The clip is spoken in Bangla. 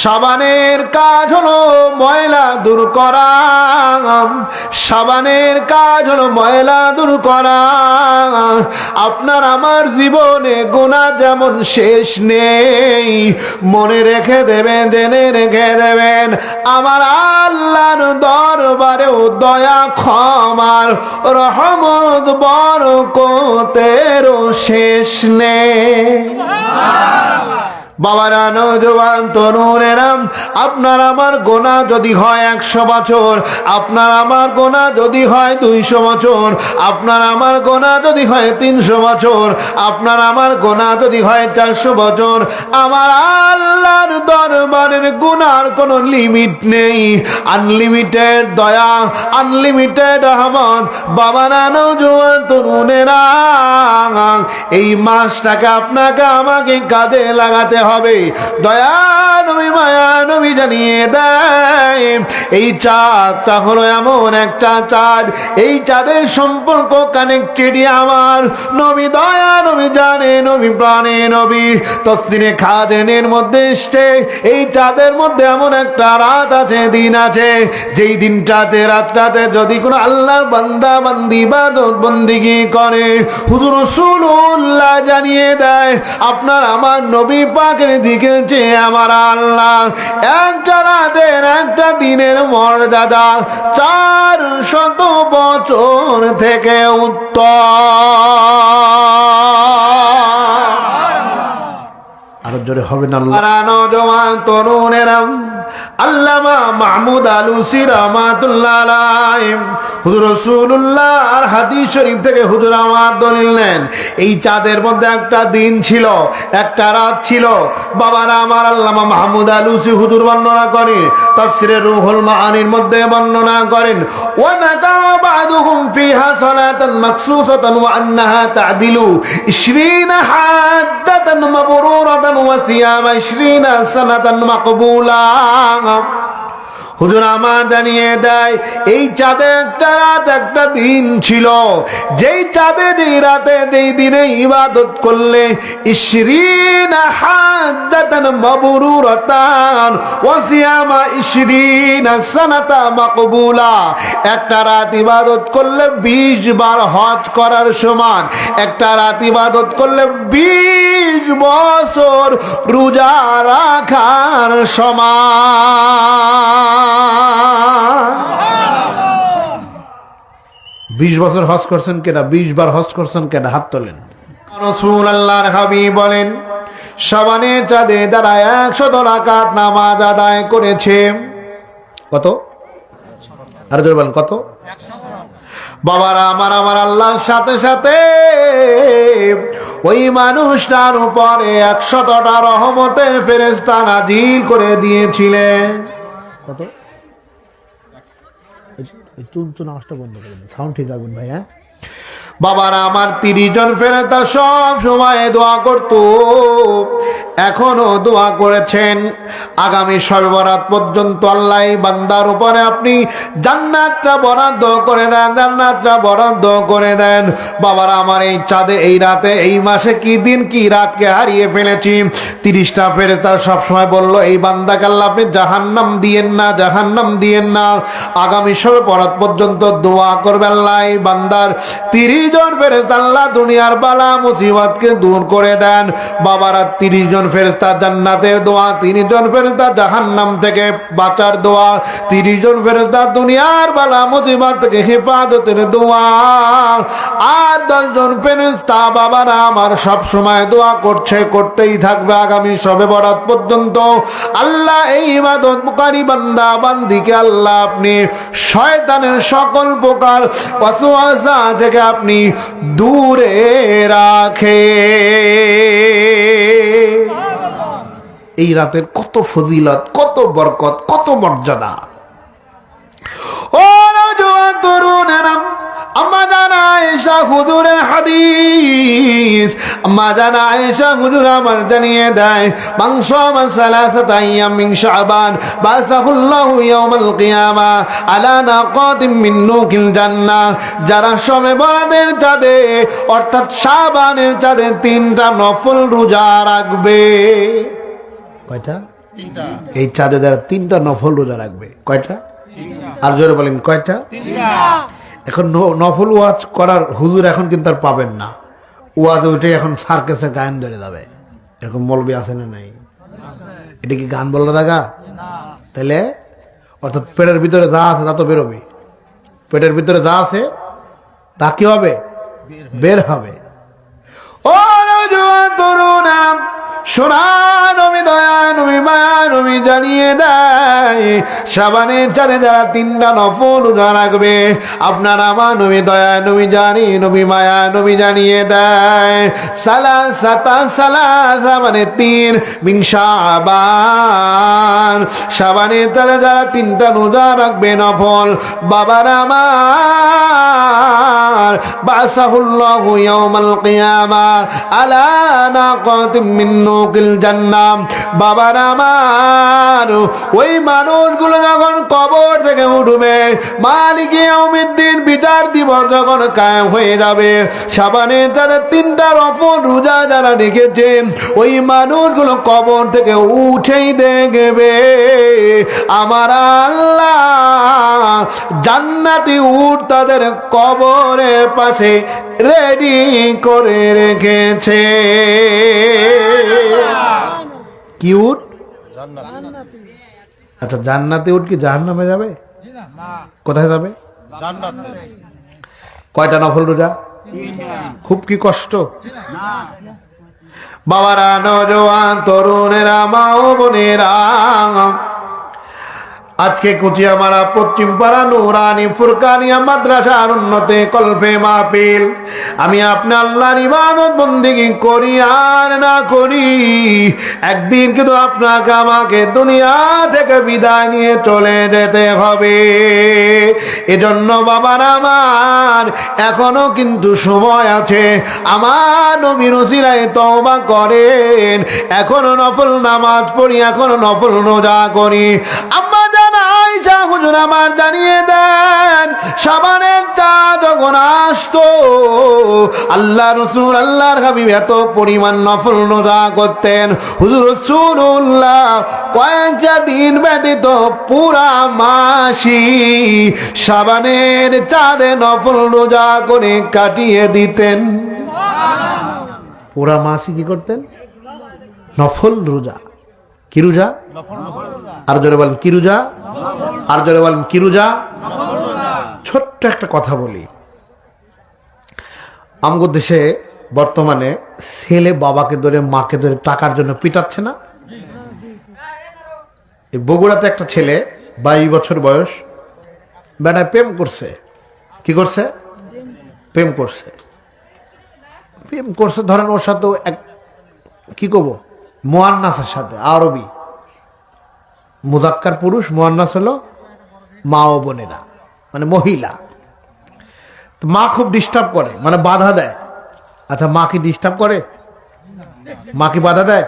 সাবানের কাজ হলো ময়লা দূর করা। সাবানের কাজ হলো ময়লা দূর করা। আপনার আমার জীবনে গোনা যেমন শেষ নেই, মনে রেখে দেবেন, জেনে রেখে দেবেন, আমার আল্লাহর দরবারেও দয়া ক্ষমার, রহমত বরকতেরও শেষ নেই। বাবারা, নজওয়ান তরুণেরা আপনার আমার গোনা যদি হয় একশো বছর, আপনার আমার গোনা যদি হয় দুইশো বছর, আপনার আমার গোনা যদি হয় তিনশো বছর, আপনার আমার গোনা যদি হয় চারশো বছর, আমার আল্লাহর দরবারের গুনার কোনো লিমিট নেই। আনলিমিটেড দয়া, আনলিমিটেড রহমত। বাবারা, নজওয়ান তরুণেরা, এই মাসটাকে আপনাকে আমাকে কাজে লাগাতে হবে। দয়া নবী, মায়া নবী জানিয়ে দেয়, এই চাঁদটা হলো এমন একটা চাঁদ। এই চাঁদের সম্পর্ক কানেক্টেড আমার। নবী দয়া, নবী জানে, নবী প্রাণে নবী। তসদিনে খাদেনের মধ্যে এসছে। এই চাঁদের মধ্যে এমন একটা রাত আছে, দিন আছে। যেই দিনটাতে, রাতটাতে যদি কোনো আল্লাহর বান্দা, বান্দি বাদত বন্দিগি করে, হুজুর রসুল্লাহ জানিয়ে দেয়, আপনার আমার নবী পাকের দিকে আমার আল্লাহ একটা রাতের একটা দিনের মর্যাদা চার শত বছর থেকে উত্তর। জোরে হবে না আল্লামা মাহমুদ হাদিস শরীফ থেকে হুজুর আমার দলিল নেন। এই চাঁদের মধ্যে একটা দিন ছিল, একটা রাত ছিল। বাবারা আমার আল্লামা মাহমুদ আলুসি হুজুর বর্ণনা করেন তাফসিরে রুহুল মাআনির মধ্যে বর্ণনা করেন, ওয়া আন্নাহা তা'দিলু 20 হাদ্দাতান মাবরুরাতান ওয়া সিয়ামা 20 সানাতান মাকবুলা হুজুর আমার জানিয়ে দেয়, এই চাঁদে একটা রাত, একটা দিন ছিল। যেই চাঁদে যেই রাতে যেই দিনে ইবাদত করলে, ইশরিন হাজ্জাতান মাবরুরাতান, ওয়া সিয়ামা ইশরিন সানাতা মাকবুলা। একটা রাত ইবাদত করলে 20 বার হজ করার সমান, একটা রাত ইবাদত করলে 20 বছর রোজা রাখার সমান। বিশ বছর হজ করছেন কেনা বিশ বার হজ করছেন কেনা হাত তোলেন। রসুল আল্লাহর হাবি বলেন সবানে চাঁদে যারা একশত রাকাত নামাজ আদায় করেছে। কত? আর জোরে বলেন কত? বাবারা আমার আমার আল্লাহর সাথে সাথে ওই মানুষটার উপরে একশতটা রহমতের ফেরেস্তা নাজিল করে দিয়েছিলেন। কত? চুন চুন আওয়াজটা বন্ধ করে সাউন্ড ঠিক রাখবেন ভাই হ্যাঁ বাবারা, আমার তিরিশ জন ফেরেতা সব সময় দোয়া করত। এখনও দোয়া করেছেন। আগামী সবে বরাত পর্যন্ত আল্লাহ বান্দার উপরে আপনি জান্নাতটা বরাদ্দ করে দেন, জান্নাতটা বরাদ্দ করে দেন। বাবারা, আমার এই চাঁদে, এই রাতে, এই মাসে কি দিন, কি রাতকে হারিয়ে ফেলেছি। তিরিশটা ফেরেতা সবসময় বলল, এই বান্দাকে আল্লাহ আপনি জাহান্নাম দিয়েন না, জাহান্নাম দিয়েন না। আগামী সবে বরাত পর্যন্ত দোয়া করবে আল্লাহ বান্দার তিরিশ জন ফেরেস্তা আল্লাহ দুনিয়ার বালা মুসিবতকে দূর করে দেন। বাবারা তিরিশ জন ফেরেস্তা জান্নাতের দোয়া, তিরিশ জন ফেরেস্তা জাহান্নাম থেকে বাঁচার দোয়া, তিরিশ জন ফেরেস্তা দুনিয়ার বালা মুসিবত থেকে হেফাজতের দোয়া। আর দশজন ফেরেস্তা বাবারা আমার সব সময় দোয়া করছে, করতেই থাকবে আগামী সবে বরাত পর্যন্ত। আল্লাহ এই ইবাদত মুকারি বান্দা, বান্দিকে আল্লাহ আপনি শয়তানের সকল প্রকার থেকে আপনি দূরে রাখে। এই রাতের কত ফজিলত, কত বরকত, কত মর্যাদা। ও নওজোয়ান তরুণেরা আম্মা জানা আয়েশা হুজুরের হাদিস। আয়েশা হুজুর আমার জানিয়ে দেয় মাংস আমার সালাসাত আইয়াম মিন শাবান বাসাহুল্লাহু ইয়াউমাল কিয়ামা আলা নাকাতিম মিন নুকিল জান্নাহ যারা সবে বরাদের চাঁদে অর্থাৎ শাবানের চাঁদে তিনটা নফল রোজা রাখবে। কয়টা? এই চাঁদে যারা তিনটা নফল রোজা রাখবে কয়টা? আর জোরে বলেন কয়টা? এখন নফল ওয়াজ করার হুজুর এখন কিন্তু আর পাবেন না। ওয়াজ ওইটাই এখন সার্কেসে গায়ন ধরে যাবে। এরকম মলবি আছে না নাই? এটা কি গান বলার জায়গা? তাহলে অর্থাৎ পেটের ভিতরে যা আছে তা তো বেরোবে। পেটের ভিতরে যা আছে, তা কি হবে? বের হবে। ও নওজোয়ান তরুণেরা সোনা নবী দয়া, নবী মায়া নবী জানিয়ে দেয়। সাবানের চাঁদে যারা তিনটা নফল রোজা রাখবে, আপনার আমার নবী দয়া, নবী জানি, নবী মায়া, নবী জানিয়ে দেয়। সালা, সাতা, সালা, সাবানে তিন বিংশাবান সাবানের চাঁদে যারা তিনটা রোজা রাখবে নফল, বাবার আমার বাসাহুল্লাহু ইয়াউমাল কিয়ামা আলা নাকাতিম মিন নুকিল জান্নাম। বাবার আমার, ওই মানুষগুলো যখন কবর থেকে উঠবে মালিক ইয়াউমিদ্দিন বিচার দিবস যখন কায়েম হয়ে যাবে তিনটা রোজা যারা রেখেছে ওই মানুষগুলো কবর থেকে উঠেই দেখবে আমার আল্লাহ জান্নাতি উঠ তাদের কবরের পাশে রেডি করে রেখেছে। কি উঠ আচ্ছা জান্নাতি উঠ কি জাহান্নামে যাবে? কোথায় যাবে? কয়টা নফল রোজা? খুব কি কষ্ট? বাবারা নজওয়ান তরুণেরা মা ও বোনেরা আজকে কুচিয়ামারা পশ্চিম পাড়া নুরানি, ফুরকানিয়া, মাদ্রাসার উন্নতে কল্পে মাহফিল। আমি আপনি আল্লাহর ইবাদত বন্দিগি করি আর না করি। একদিন কিন্তু আপনাকে আমাকে দুনিয়া থেকে বিদায় নিয়ে চলে যেতে হবে। এজন্য বাবার আমার, এখনও কিন্তু সময় আছে। আমার নবীর ওসিলায় তওবা করেন। এখনও নফল নামাজ পড়ি, এখনও নফল রোজা করি। আয়সা হুজুর আমার জানিয়ে দেন, সাবানের যখন আসতো, আল্লাহ রসুল, আল্লাহর হাবিব এত পরিমাণ নফল রোজা করতেন। হুজুর রসুল্লাহ কয়েকটা দিন ব্যতীত পুরা মাসি সাবানের চাঁদে নফল রোজা করে কাটিয়ে দিতেন। পুরা মাসি কি করতেন? নফল রোজা। কি রোজা আর জোরে বলেন, কিরুজা? আর জোরে বলেন, কিরুজা? ছোট্ট একটা কথা বলি। আমগো দেশে বর্তমানে ছেলে বাবাকে ধরে, মাকে ধরে টাকার জন্য পিটাচ্ছে না। বগুড়াতে একটা ছেলে, বাইশ বছর বয়স বেড়ায় প্রেম করছে। কি করছে? প্রেম করছে। প্রেম করছে, ধরেন ওর সাথে এক কি কব মোয়ান্নাসের সাথে, আরবি। মুজাক্কার পুরুষ, মোয়ান্নাস হলো মা ও বোনেরা মানে মহিলা। মা খুব ডিস্টার্ব করে মানে বাধা দেয়। আচ্ছা মা কি ডিস্টার্ব করে? মা কি বাধা দেয়?